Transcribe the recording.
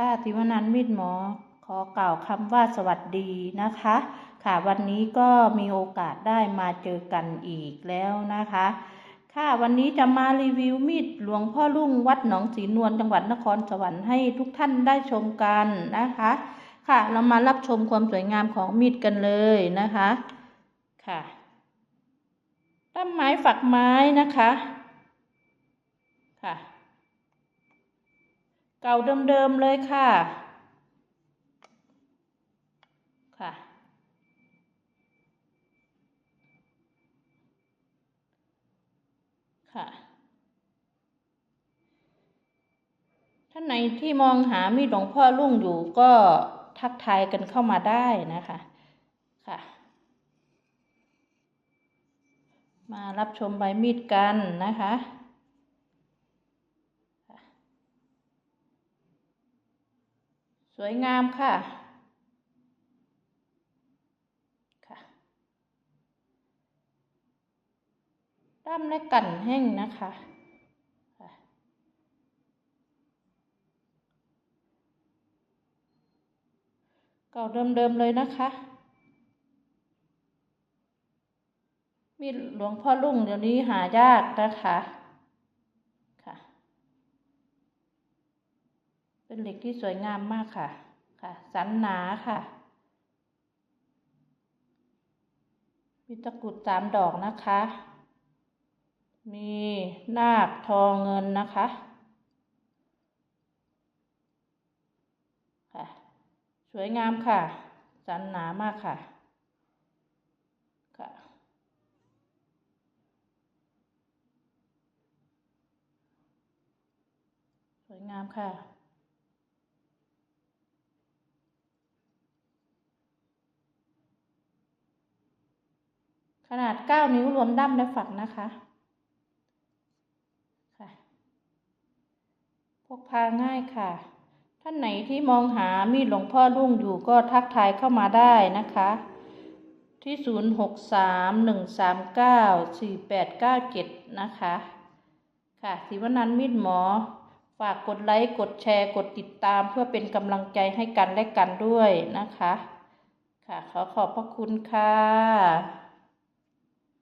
ค่ะทิวนันมิตรหมอ ขอกล่าวคำว่าสวัสดีนะคะ ค่ะวันนี้ก็มีโอกาสได้มาเจอกันอีกแล้วนะคะ ค่ะวันนี้จะมารีวิวมีดหลวงพ่อรุ่งวัดหนองสีนวลจังหวัดนครสวรรค์ให้ทุกท่านได้ชมกันนะคะ ค่ะเรามารับชมความสวยงามของมีดกันเลยนะคะค่ะต้นไม้ฝักไม้นะคะค่ะ เก่าเดิมๆเลยค่ะ ค่ะ ค่ะ ท่านไหนที่มองหามีดหลวงพ่อรุ่งอยู่ก็ทักทายกันเข้ามาได้นะคะ ค่ะ มารับชมใบมีดกันนะคะ สวยงามค่ะค่ะด้ามและกันแห้งนะคะเก่าเดิมๆเลยนะคะ มีหลวงพ่อรุ่งเดี๋ยวนี้หายากนะคะ เป็นเหล็กที่สวยงามมากค่ะค่ะ สันหนาค่ะ มีตะกุดสามดอกนะคะ มีนาคทองเงินนะคะค่ะ สวยงามค่ะ สันหนามากค่ะค่ะสวยงามค่ะ ขนาด 9 นิ้วรวมด้ามและฝักนะคะค่ะพกพาง่ายค่ะ ท่านไหนที่มองหามีดหลวงพ่อรุ่งอยู่ก็ทักทายเข้ามาได้นะคะ ที่ 0631394897 นะคะ ค่ะศิวนันมิตรหมอฝากกดไลค์กดแชร์กดติดตามเพื่อเป็นกำลังใจให้กันและกันด้วยนะคะ ค่ะขอขอบพระคุณค่ะ